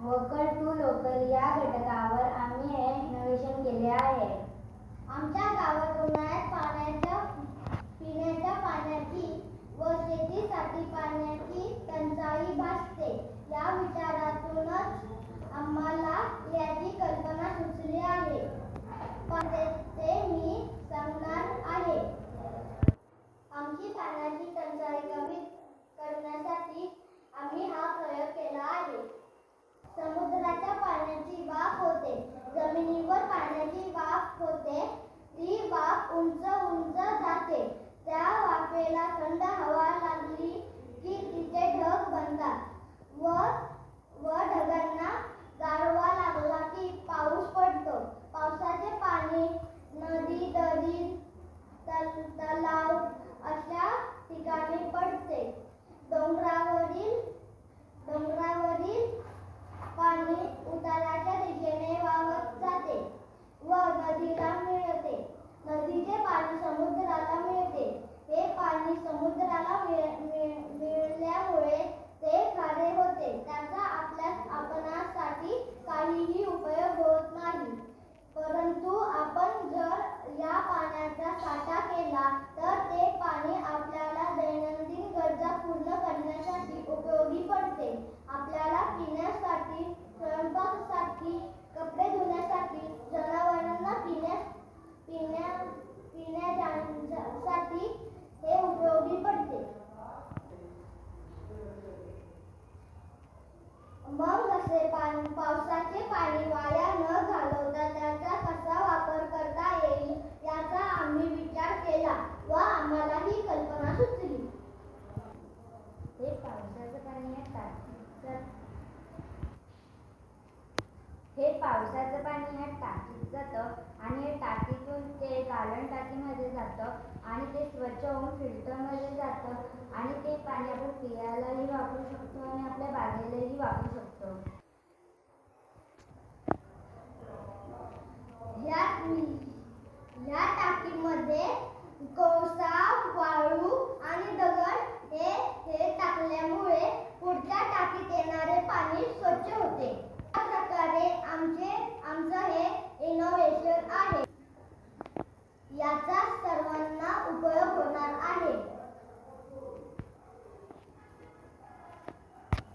वकल to local या घटकावर वाटेला थंड हवा पाण्याचा साठा केला तर ते पाणी आपल्याला दैनंदिन गरजा पूर्ण करण्यासाठी उपयोगी पडते. आपल्याला पिण्यासाठी स्वयंपाकासाठी कपडे धुण्यासाठी जनावरांना पिण्या पिण्या पिण्यासाठी हे उपयोगी पडते. मग असे पावसाचे पाणी वाया पावसाचं पाणी ह्या टाकीत जातं आणि हे टाकीतून ते गाळण टाकीमध्ये जातं आणि ते स्वच्छ होऊन फिल्टरमध्ये जातं आणि ते पाणी आपण पियालाही वापरू शकतो आणि आपल्या बागेलाही वापरू शकतो.